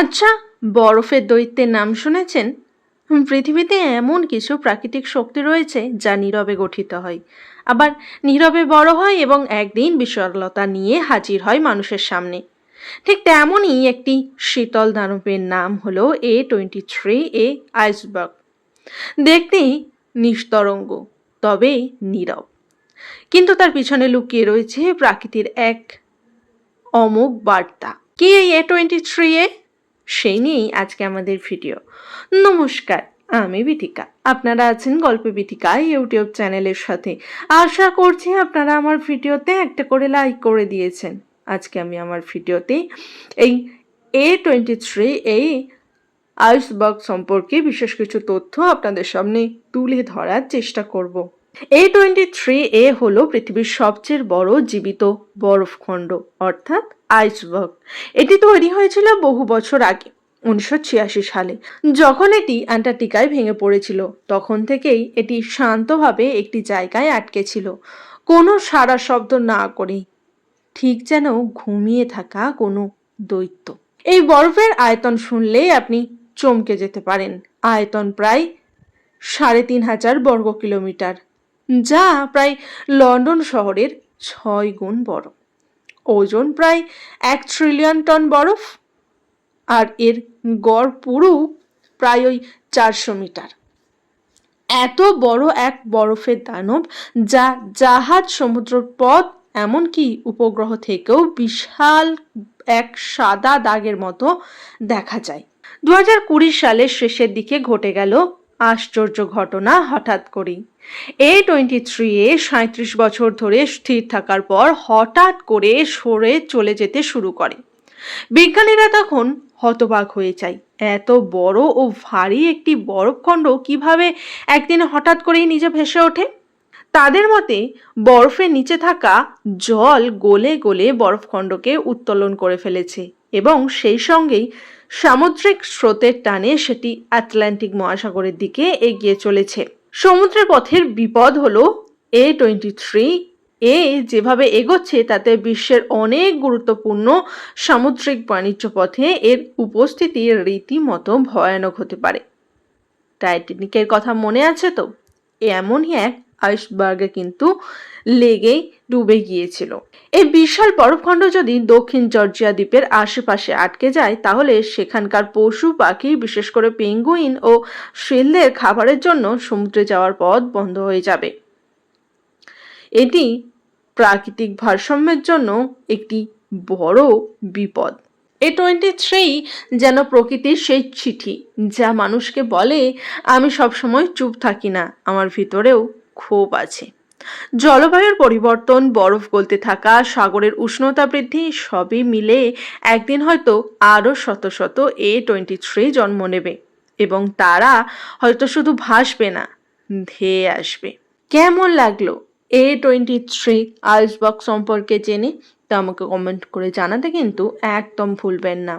আচ্ছা বরফের দৈত্যের নাম শুনেছেন? পৃথিবীতে এমন কিছু প্রাকৃতিক শক্তি রয়েছে যা নীরবে গঠিত হয়। আবার নীরবে বড় হয় এবং একদিন বিশালতা নিয়ে হাজির হয় মানুষের সামনে। ঠিক তেমনই একটি শীতল দানবের নাম হলো A twenty three A iceberg দেখতেই নিস্তরঙ্গ, তবে নীরব। কিন্তু তার পিছনে লুকিয়ে রয়েছে প্রাকৃতির এক অমোঘ বার্তা। কি এই এ টোয়েন্টি থ্রি এ সেই নিয়েই আজকে আমাদের ভিডিও। নমস্কার, আমি বিথিকা আপনারা আছেন গল্পে বিথিকা ইউটিউব চ্যানেলের সাথে। আশা করছি আপনারা আমার ভিডিওতে একটা করে লাইক করে দিয়েছেন। আজকে আমি আমার ভিডিওতে এই এ টোয়েন্টি থ্রি এই আইসবার্গ সম্পর্কে বিশেষ কিছু তথ্য আপনাদের সামনে তুলে ধরার চেষ্টা করব। এ টোয়েন্টি থ্রি এ হলো পৃথিবীর সবচেয়ে বড় জীবিত বরফখণ্ড অর্থাৎ আইসবার্গ এটি তৈরি হয়েছিল বহু বছর আগে, উনিশশো ছিয়াশি সালে। যখন এটি অ্যান্টার্কটিকায় ভেঙে পড়েছিল, তখন থেকেই এটি শান্তভাবে একটি জায়গায় আটকে ছিল। কোনো সারা শব্দ না করে ঠিক যেন ঘুমিয়ে থাকা কোনো দৈত্য। এই বরফের আয়তন শুনলেই আপনি চমকে যেতে পারেন। আয়তন প্রায় সাড়ে তিন হাজার বর্গ কিলোমিটার যা প্রায় লন্ডন শহরের ছয় গুণ বড়। ওজন প্রায় এক ট্রিলিয়ন টন বরফ, আর এর গড় পুরু প্রায় ওই চারশো মিটার। এত বড় এক বরফের দানব যা জাহাজ সমুদ্র পথ, এমনকি উপগ্রহ থেকেও বিশাল এক সাদা দাগের মতো দেখা যায়। দু হাজার কুড়ি সালের শেষের দিকে ঘটে গেল আশ্চর্য ঘটনা হঠাৎ করেই। এ টোয়েন্টি থ্রি এ সাঁত্রিশ বছর ধরে স্থির থাকার পর হঠাৎ করে সরে চলে যেতে শুরু করে। বিজ্ঞানীরা তখন হতবাক হয়ে যায়। এত বড় ও ভারী একটি বরফখণ্ড কীভাবে একদিন হঠাৎ করেই নিজে ভেসে ওঠে? তাদের মতে, বরফের নিচে থাকা জল গলে গলে বরফখণ্ডকে উত্তোলন করে ফেলেছে এবং সেই সঙ্গেই সামুদ্রিক স্রোতের টানে সেটি আটলান্টিক মহাসাগরের দিকে এগিয়ে চলেছে। সমুদ্রের পথের বিপদ হলো এ টোয়েন্টি থ্রি এ যেভাবে এগোচ্ছে তাতে বিশ্বের অনেক গুরুত্বপূর্ণ সামুদ্রিক বাণিজ্য পথে এর উপস্থিতি রীতিমতো ভয়ানক হতে পারে। টাইটানিকের কথা মনে আছে তো? এমনই এক আইসবার্গে কিন্তু লেগেই ডুবে গিয়েছিল। এই বিশাল বরফখণ্ড যদি দক্ষিণ জর্জিয়া দ্বীপের আশেপাশে আটকে যায়, তাহলে সেখানকার পশু পাখি, বিশেষ করে পেঙ্গুইন ও শিলদের খাবারের জন্য সমুদ্রে যাওয়ার পথ বন্ধ হয়ে যাবে। এটি প্রাকৃতিক ভারসাম্যের জন্য একটি বড় বিপদ। এ টোয়েন্টি থ্রি যেন প্রকৃতির সেই চিঠি, যা মানুষকে বলে, আমি সবসময় চুপ থাকি না, আমার ভিতরেও ক্ষোভ আছে। জলবায়ুর পরিবর্তন, বরফ গলতে থাকা, সাগরের উষ্ণতা বৃদ্ধি, সবই মিলে একদিন হয়তো আরও শত শত এ টোয়েন্টি থ্রি জন্ম নেবে এবং তারা হয়তো শুধু ভাসবে না, ধেয়ে আসবে। কেমন লাগল এ টোয়েন্টি থ্রি আইসবক্স সম্পর্কে জেনে? তা আমাকে কমেন্ট করে জানাতে কিন্তু একদম ভুলবেন না।